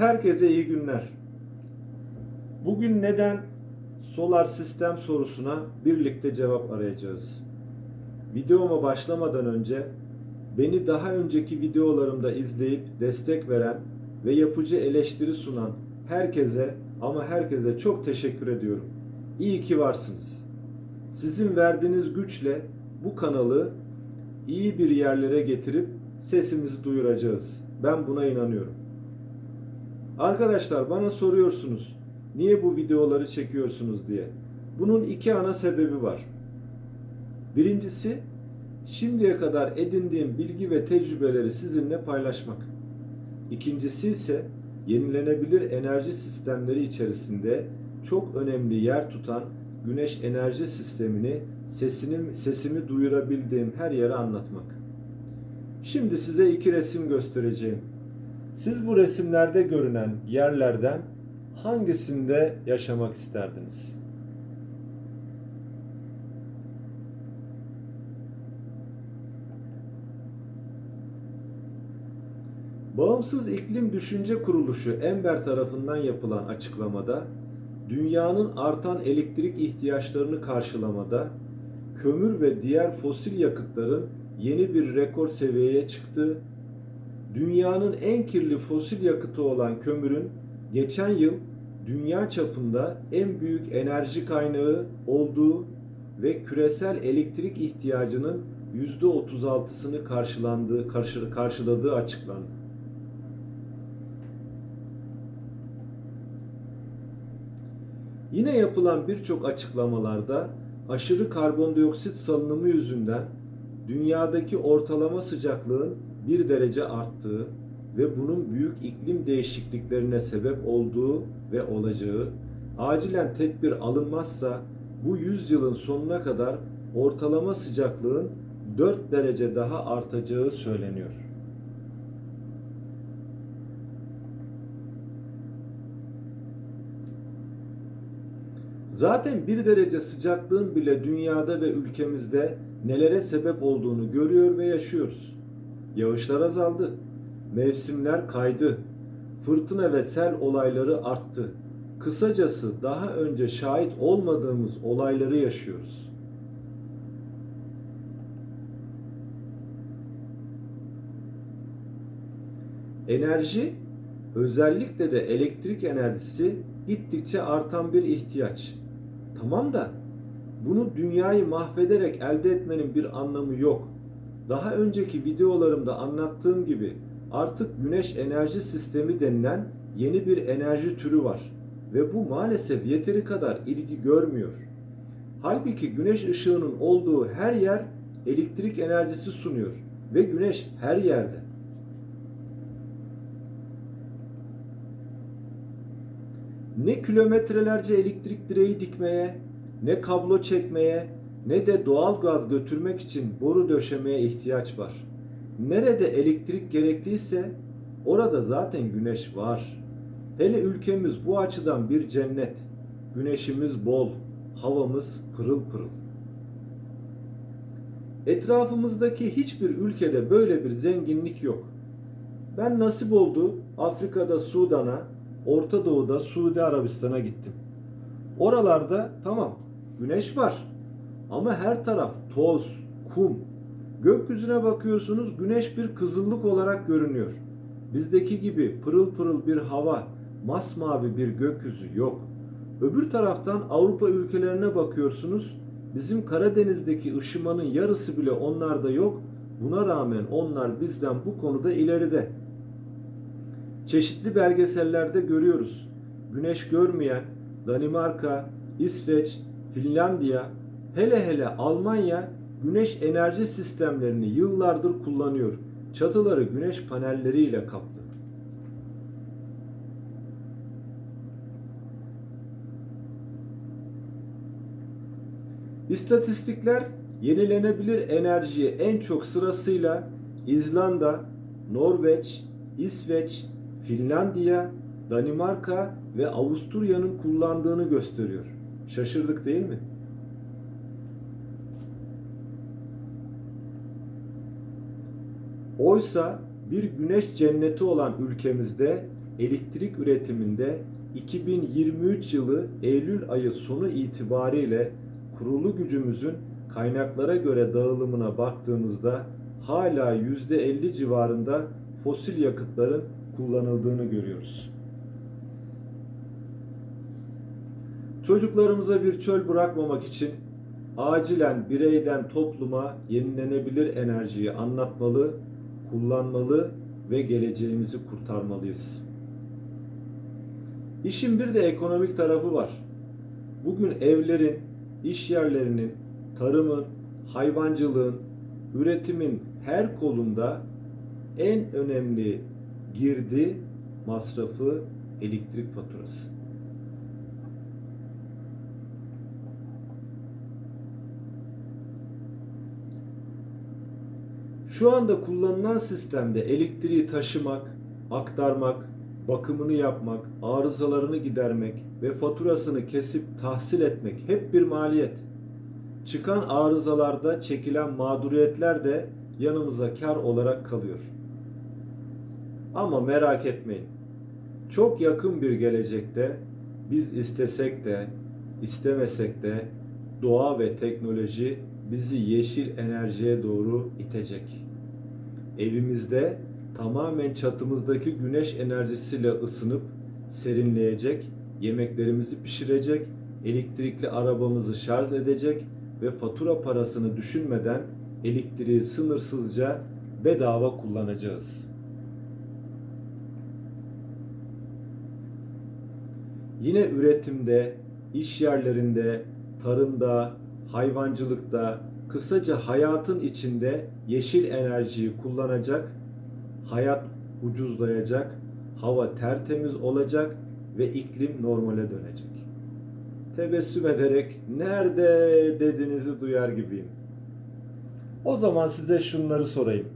Herkese iyi günler. Bugün neden solar sistem sorusuna birlikte cevap arayacağız. Videoma başlamadan önce beni daha önceki videolarımda izleyip destek veren ve yapıcı eleştiri sunan herkese ama herkese çok teşekkür ediyorum. İyi ki varsınız. Sizin verdiğiniz güçle bu kanalı iyi bir yerlere getirip sesimizi duyuracağız. Ben buna inanıyorum. Arkadaşlar bana soruyorsunuz niye bu videoları çekiyorsunuz diye. Bunun iki ana sebebi var. Birincisi şimdiye kadar edindiğim bilgi ve tecrübeleri sizinle paylaşmak. İkincisi ise yenilenebilir enerji sistemleri içerisinde çok önemli yer tutan güneş enerji sistemini sesini, sesimi duyurabildiğim her yere anlatmak. Şimdi size iki resim göstereceğim. Siz bu resimlerde görünen yerlerden hangisinde yaşamak isterdiniz? Bağımsız İklim Düşünce Kuruluşu Ember tarafından yapılan açıklamada dünyanın artan elektrik ihtiyaçlarını karşılamada kömür ve diğer fosil yakıtların yeni bir rekor seviyeye çıktığı, dünyanın en kirli fosil yakıtı olan kömürün geçen yıl dünya çapında en büyük enerji kaynağı olduğu ve küresel elektrik ihtiyacının %36'sını karşılandığı, karşı, karşıladığı açıklandı. Yine yapılan birçok açıklamalarda aşırı karbondioksit salınımı yüzünden dünyadaki ortalama sıcaklığın 1 derece arttığı ve bunun büyük iklim değişikliklerine sebep olduğu ve olacağı, acilen tedbir alınmazsa bu yüzyılın sonuna kadar ortalama sıcaklığın 4 derece daha artacağı söyleniyor. Zaten 1 derece sıcaklığın bile dünyada ve ülkemizde nelere sebep olduğunu görüyor ve yaşıyoruz. Yağışlar azaldı, mevsimler kaydı, fırtına ve sel olayları arttı. Kısacası daha önce şahit olmadığımız olayları yaşıyoruz. Enerji, özellikle de elektrik enerjisi gittikçe artan bir ihtiyaç. Tamam da bunu dünyayı mahvederek elde etmenin bir anlamı yok. Daha önceki videolarımda anlattığım gibi artık güneş enerji sistemi denilen yeni bir enerji türü var ve bu maalesef yeteri kadar ilgi görmüyor. Halbuki güneş ışığının olduğu her yer elektrik enerjisi sunuyor ve güneş her yerde. Ne kilometrelerce elektrik direği dikmeye, ne kablo çekmeye, ne de doğal gaz götürmek için boru döşemeye ihtiyaç var. Nerede elektrik gerekliyse orada zaten güneş var. Hele ülkemiz bu açıdan bir cennet. Güneşimiz bol, havamız pırıl pırıl. Etrafımızdaki hiçbir ülkede böyle bir zenginlik yok. Ben nasip oldu Afrika'da Sudan'a, Orta Doğu'da Suudi Arabistan'a gittim. Oralarda tamam güneş var ama her taraf toz, kum. Gökyüzüne bakıyorsunuz güneş bir kızıllık olarak görünüyor. Bizdeki gibi pırıl pırıl bir hava, masmavi bir gökyüzü yok. Öbür taraftan Avrupa ülkelerine bakıyorsunuz. Bizim Karadeniz'deki ışımanın yarısı bile onlarda yok. Buna rağmen onlar bizden bu konuda ileride. Çeşitli belgesellerde görüyoruz. Güneş görmeyen Danimarka, İsveç, Finlandiya, hele hele Almanya güneş enerji sistemlerini yıllardır kullanıyor. Çatıları güneş panelleriyle kaplı. İstatistikler yenilenebilir enerjiyi en çok sırasıyla İzlanda, Norveç, İsveç, Finlandiya, Danimarka ve Avusturya'nın kullandığını gösteriyor. Şaşırdık değil mi? Oysa bir güneş cenneti olan ülkemizde elektrik üretiminde 2023 yılı Eylül ayı sonu itibariyle kurulu gücümüzün kaynaklara göre dağılımına baktığımızda hala %50 civarında fosil yakıtların kullanıldığını görüyoruz. Çocuklarımıza bir çöl bırakmamak için acilen bireyden topluma yenilenebilir enerjiyi anlatmalı, kullanmalı ve geleceğimizi kurtarmalıyız. İşin bir de ekonomik tarafı var. Bugün evlerin, iş yerlerinin, tarımın, hayvancılığın, üretimin her kolunda en önemli girdi masrafı elektrik faturası. Şu anda kullanılan sistemde elektriği taşımak, aktarmak, bakımını yapmak, arızalarını gidermek ve faturasını kesip tahsil etmek hep bir maliyet. Çıkan arızalarda çekilen mağduriyetler de yanımıza kar olarak kalıyor. Ama merak etmeyin. Çok yakın bir gelecekte biz istesek de istemesek de doğa ve teknoloji bizi yeşil enerjiye doğru itecek. Evimizde tamamen çatımızdaki güneş enerjisiyle ısınıp serinleyecek, yemeklerimizi pişirecek, elektrikli arabamızı şarj edecek ve fatura parasını düşünmeden elektriği sınırsızca bedava kullanacağız. Yine üretimde, iş yerlerinde, tarımda, hayvancılıkta, kısaca hayatın içinde yeşil enerjiyi kullanacak, hayat ucuzlayacak, hava tertemiz olacak ve iklim normale dönecek. Tebessüm ederek nerede dediğinizi duyar gibiyim. O zaman size şunları sorayım.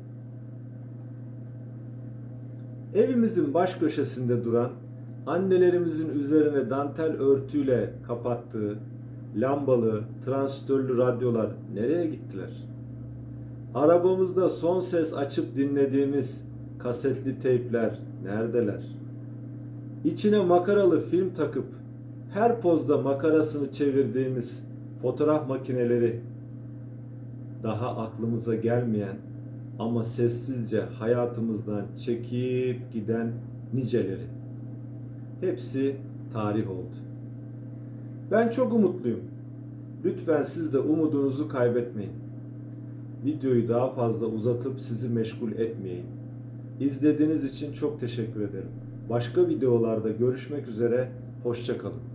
Evimizin baş köşesinde duran annelerimizin üzerine dantel örtüyle kapattığı lambalı, transistörlü radyolar nereye gittiler? Arabamızda son ses açıp dinlediğimiz kasetli teypler neredeler? İçine makaralı film takıp her pozda makarasını çevirdiğimiz fotoğraf makineleri daha aklımıza gelmeyen ama sessizce hayatımızdan çekip giden niceleri. Hepsi tarih oldu. Ben çok umutluyum. Lütfen siz de umudunuzu kaybetmeyin. Videoyu daha fazla uzatıp sizi meşgul etmeyeyim. İzlediğiniz için çok teşekkür ederim. Başka videolarda görüşmek üzere, hoşçakalın.